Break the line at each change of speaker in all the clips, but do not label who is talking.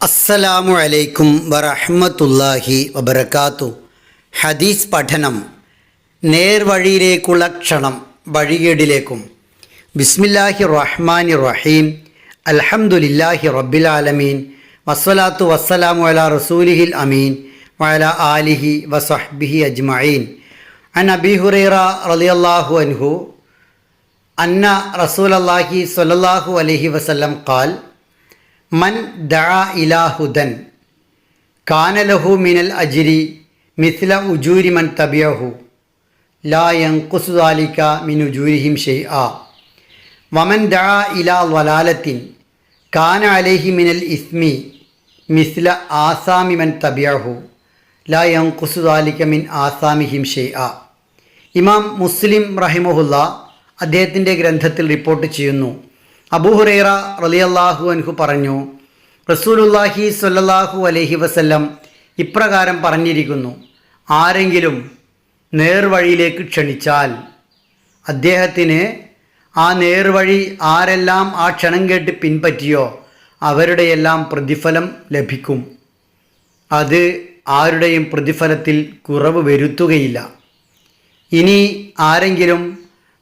അസ്സലാമു അലൈക്കും വറഹ്മത്തുള്ളാഹി വബർക്കാത്തു ഹദീസ് പഠനം നേർവഴിയിലേക്കുള്ള ക്ഷണം വഴികേടിലേക്കും. ബിസ്മില്ലാഹി റഹ്മാനി റഹീം. അൽഹംദുലില്ലാഹി റബ്ബിൽ ആലമീൻ. വസ്സലാത്തു വസ്സലാമു അലാ റസൂലിഹിൽ അമീൻ. വഅല ആലിഹി വസഹ്ബിഹി അജ്മഈൻ. അൻ അബി ഹുറൈറ റളിയല്ലാഹു അൻഹു അന്ന റസൂലല്ലാഹി സ്വല്ലല്ലാഹു അലൈഹി വസല്ലം ഖാൽ മൻ ദഅ ഇലാഹുദൻ കാനലഹു കാന ലഹു മിനൽ അജിരി മിഥില ഉജൂരി മൻ തബിയഹു ലാ യൻഖുസു ദാലിക മിൻ ഉജൂരിഹിം ആ വമൻ ദഅ ഇലാ വലാലത്തിൻ കാന അലൈഹി മിനൽ ഇസ്മി മിസ്ല ആസാമി മൻ തബിയഹു ലാ യൻഖുസു ദാലിക മിൻ ആസാമിഹിം ആ ഇമാം മുസ്ലിം റഹിമഹുല്ല അദ്ദേഹത്തിന്റെ ഗ്രന്ഥത്തിൽ റിപ്പോർട്ട് ചെയ്യുന്നു. അബൂഹുറൈറ റളിയല്ലാഹു അൻഹു പറഞ്ഞു റസൂലുല്ലാഹി സ്വല്ലല്ലാഹു അലഹി വസല്ലം ഇപ്രകാരം പറഞ്ഞിരിക്കുന്നു ആരെങ്കിലും നേർവഴിയിലേക്ക് ക്ഷണിച്ചാൽ അദ്ദേഹത്തിന് ആ നേർവഴി ആരെല്ലാം ആ ക്ഷണം കേട്ട് പിൻപറ്റിയോ അവരുടെയെല്ലാം പ്രതിഫലം ലഭിക്കും. അത് ആരുടെയും പ്രതിഫലത്തിൽ കുറവ് വരുത്തുകയില്ല. ഇനി ആരെങ്കിലും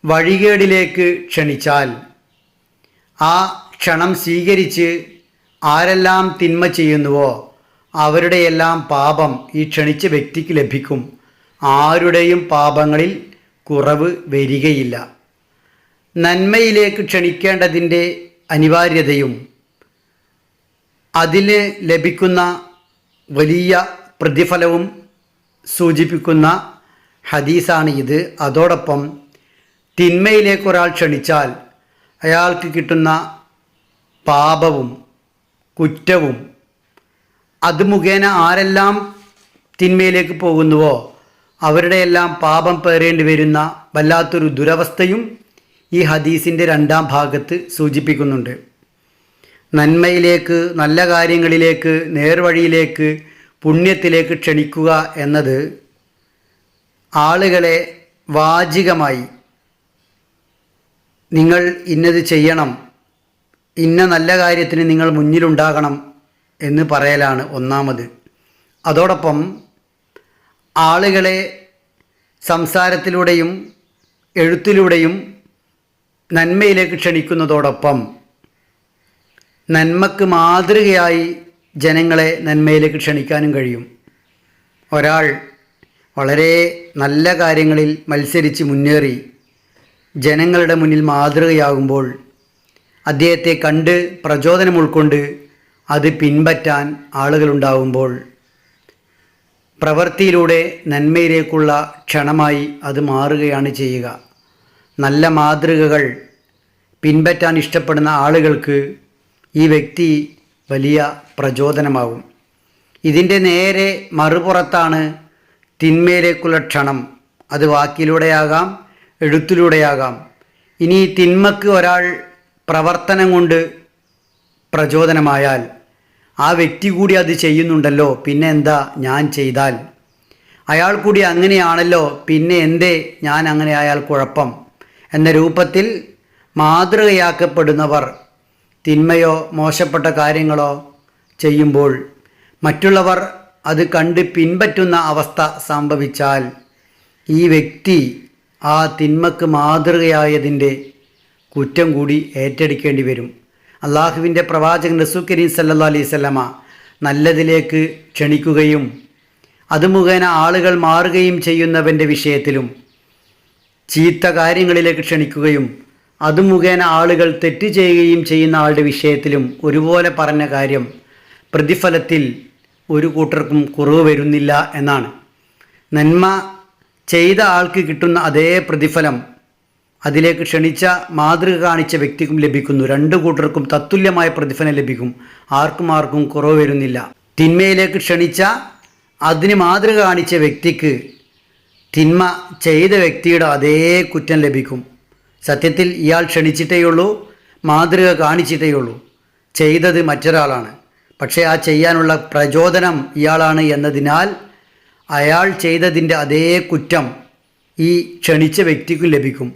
വഴികേടിലേക്ക് ക്ഷണിച്ചാൽ ആ ക്ഷണം സ്വീകരിച്ച് ആരെല്ലാം തിന്മ ചെയ്യുന്നുവോ അവരുടെയെല്ലാം പാപം ഈ ക്ഷണിച്ച വ്യക്തിക്ക് ലഭിക്കും. ആരുടെയും പാപങ്ങളിൽ കുറവ് വരികയില്ല. നന്മയിലേക്ക് ക്ഷണിക്കേണ്ടതിന്റെ അനിവാര്യതയും അതിന് ലഭിക്കുന്ന വലിയ പ്രതിഫലവും സൂചിപ്പിക്കുന്ന ഹദീസാണ് ഇത് അതോടൊപ്പം തിന്മയിലേക്ക് ഒരാൾ ക്ഷണിച്ചാൽ അയാൾക്ക് കിട്ടുന്ന പാപവും കുറ്റവും അത് മുഖേന ആരെല്ലാം തിന്മയിലേക്ക് പോകുന്നുവോ അവരുടെ എല്ലാം പാപം പേറേണ്ടി വരുന്ന വല്ലാത്തൊരു ദുരവസ്ഥയും ഈ ഹദീസിന്റെ രണ്ടാം ഭാഗത്ത് സൂചിപ്പിക്കുന്നുണ്ട്. നന്മയിലേക്ക് നല്ല കാര്യങ്ങളിലേക്ക് നേർവഴിയിലേക്ക് പുണ്യത്തിലേക്ക് ക്ഷണിക്കുക എന്നത് ആളുകളെ വാചികമായി നിങ്ങൾ ഇന്നത് ചെയ്യണം. ഇന്ന നല്ല കാര്യത്തിന് നിങ്ങൾ മുന്നിലുണ്ടാകണം എന്ന് പറയലാണ് ഒന്നാമത്. അതോടൊപ്പം ആളുകളെ സംസാരത്തിലൂടെയും എഴുത്തിലൂടെയും നന്മയിലേക്ക് ക്ഷണിക്കുന്നതോടൊപ്പം നന്മക്ക് മാതൃകയായി ജനങ്ങളെ നന്മയിലേക്ക് ക്ഷണിക്കാനും കഴിയും. ഒരാൾ വളരെ നല്ല കാര്യങ്ങളിൽ മത്സരിച്ച് മുന്നേറി ജനങ്ങളുടെ മുന്നിൽ മാതൃകയാകുമ്പോൾ അദ്ദേഹത്തെ കണ്ട് പ്രചോദനം ഉൾക്കൊണ്ട് അത് പിൻപറ്റാൻ ആളുകളുണ്ടാകുമ്പോൾ പ്രവൃത്തിയിലൂടെ നന്മയിലേക്കുള്ള ക്ഷണമായി അത് മാറുകയാണ് ചെയ്യുക. നല്ല മാതൃകകൾ പിൻപറ്റാൻ ഇഷ്ടപ്പെടുന്ന ആളുകൾക്ക് ഈ വ്യക്തി വലിയ പ്രചോദനമാകും ഇതിന്റെ നേരെ മറുപുറത്താണ് തിന്മയിലേക്കുള്ള ക്ഷണം. അത് വാക്കിലൂടെയാകാം എഴുത്തിലൂടെയാകാം. ഇനി തിന്മക്ക് ഒരാൾ പ്രവർത്തനം കൊണ്ട് പ്രചോദനമായാൽ ആ വ്യക്തി കൂടി അത് ചെയ്യുന്നുണ്ടല്ലോ പിന്നെ എന്താ ഞാൻ ചെയ്താൽ? അയാൾ കൂടി അങ്ങനെയാണല്ലോ പിന്നെ എന്തേ ഞാൻ അങ്ങനെ ആയാൽ കുഴപ്പം? എന്ന രൂപത്തിൽ മാതൃകയാക്കപ്പെടുന്നവർ തിന്മയോ മോശപ്പെട്ട കാര്യങ്ങളോ ചെയ്യുമ്പോൾ മറ്റുള്ളവർ അത് കണ്ട് പിൻപറ്റുന്ന അവസ്ഥ സംഭവിച്ചാൽ ഈ വ്യക്തി ആ തിന്മക്ക് മാതൃകയായതിന്റെ കുറ്റം കൂടി ഏറ്റെടുക്കേണ്ടി വരും. അള്ളാഹുവിന്റെ പ്രവാചകൻ റസൂ കരീം സല്ലാ അലൈഹി സ്വല്ലമ നല്ലതിലേക്ക് ക്ഷണിക്കുകയും അത് മുഖേന ആളുകൾ മാറുകയും ചെയ്യുന്നവന്റെ വിഷയത്തിലും ചീത്ത കാര്യങ്ങളിലേക്ക് ക്ഷണിക്കുകയും അത് മുഖേന ആളുകൾ തെറ്റ് ചെയ്യുകയും ചെയ്യുന്ന ആളുടെ വിഷയത്തിലും ഒരുപോലെ പറഞ്ഞ കാര്യം പ്രതിഫലത്തിൽ ഒരു കൂട്ടർക്കും കുറവ് വരുന്നില്ല എന്നാണ്. നന്മ ചെയ്ത ആൾക്ക് കിട്ടുന്ന അതേ പ്രതിഫലം അതിലേക്ക് ക്ഷണിച്ച മാതൃക കാണിച്ച വ്യക്തിക്കും ലഭിക്കുന്നു. രണ്ടു കൂട്ടർക്കും തത്തുല്യമായ പ്രതിഫലം ലഭിക്കും. ആർക്കും ആർക്കും കുറവ് വരുന്നില്ല. തിന്മയിലേക്ക് ക്ഷണിച്ച അതിന് മാതൃക കാണിച്ച വ്യക്തിക്ക് തിന്മ ചെയ്ത വ്യക്തിയുടെ അതേ കുറ്റം ലഭിക്കും. സത്യത്തിൽ ഇയാൾ ക്ഷണിച്ചിട്ടേയുള്ളൂ മാതൃക കാണിച്ചിട്ടേയുള്ളൂ ചെയ്തത് മറ്റൊരാളാണ്. പക്ഷേ ആ ചെയ്യാനുള്ള പ്രചോദനം ഇയാളാണ് എന്നതിനാൽ അയാൾ ചെയ്തതിന്റെ അതേ കുറ്റം ഈ ക്ഷണിച്ച വ്യക്തിക്കും ലഭിക്കും.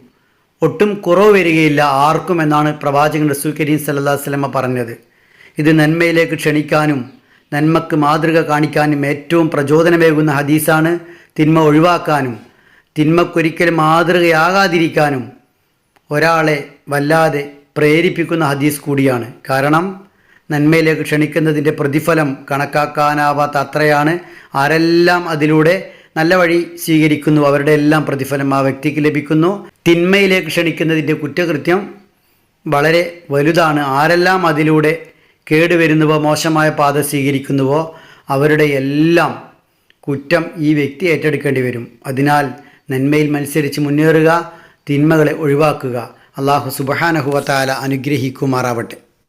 ഒട്ടും കുറവ് വരികയില്ല ആർക്കും എന്നാണ് പ്രവാചകൻ റസൂൽ കരീം സല്ലാ വല്ലമ പറഞ്ഞത്. ഇത് നന്മയിലേക്ക് ക്ഷണിക്കാനും നന്മക്ക് മാതൃക കാണിക്കാനും ഏറ്റവും പ്രചോദനമേകുന്ന ഹദീസാണ് തിന്മ ഒഴിവാക്കാനും തിന്മക്കൊരിക്കലും മാതൃകയാകാതിരിക്കാനും ഒരാളെ വല്ലാതെ പ്രേരിപ്പിക്കുന്ന ഹദീസ് കൂടിയാണ്. കാരണം നന്മയിലേക്ക് ക്ഷണിക്കുന്നതിന്റെ പ്രതിഫലം കണക്കാക്കാനാവാത്ത അത്രയാണ്. ആരെല്ലാം അതിലൂടെ നല്ല വഴി സ്വീകരിക്കുന്നു അവരുടെ എല്ലാം പ്രതിഫലം ആ വ്യക്തിക്ക് ലഭിക്കുന്നു. തിന്മയിലേക്ക് ക്ഷണിക്കുന്നതിന്റെ കുറ്റകൃത്യം വളരെ വലുതാണ്. ആരെല്ലാം അതിലൂടെ കേടുവരുന്നുവോ മോശമായ പാത സ്വീകരിക്കുന്നുവോ അവരുടെ എല്ലാം കുറ്റം ഈ വ്യക്തി ഏറ്റെടുക്കേണ്ടി വരും. അതിനാൽ നന്മയിൽ മത്സരിച്ച് മുന്നേറുക തിന്മകളെ ഒഴിവാക്കുക. അള്ളാഹു സുബഹാനഹുവത്താല അനുഗ്രഹിക്കുമാറാവട്ടെ.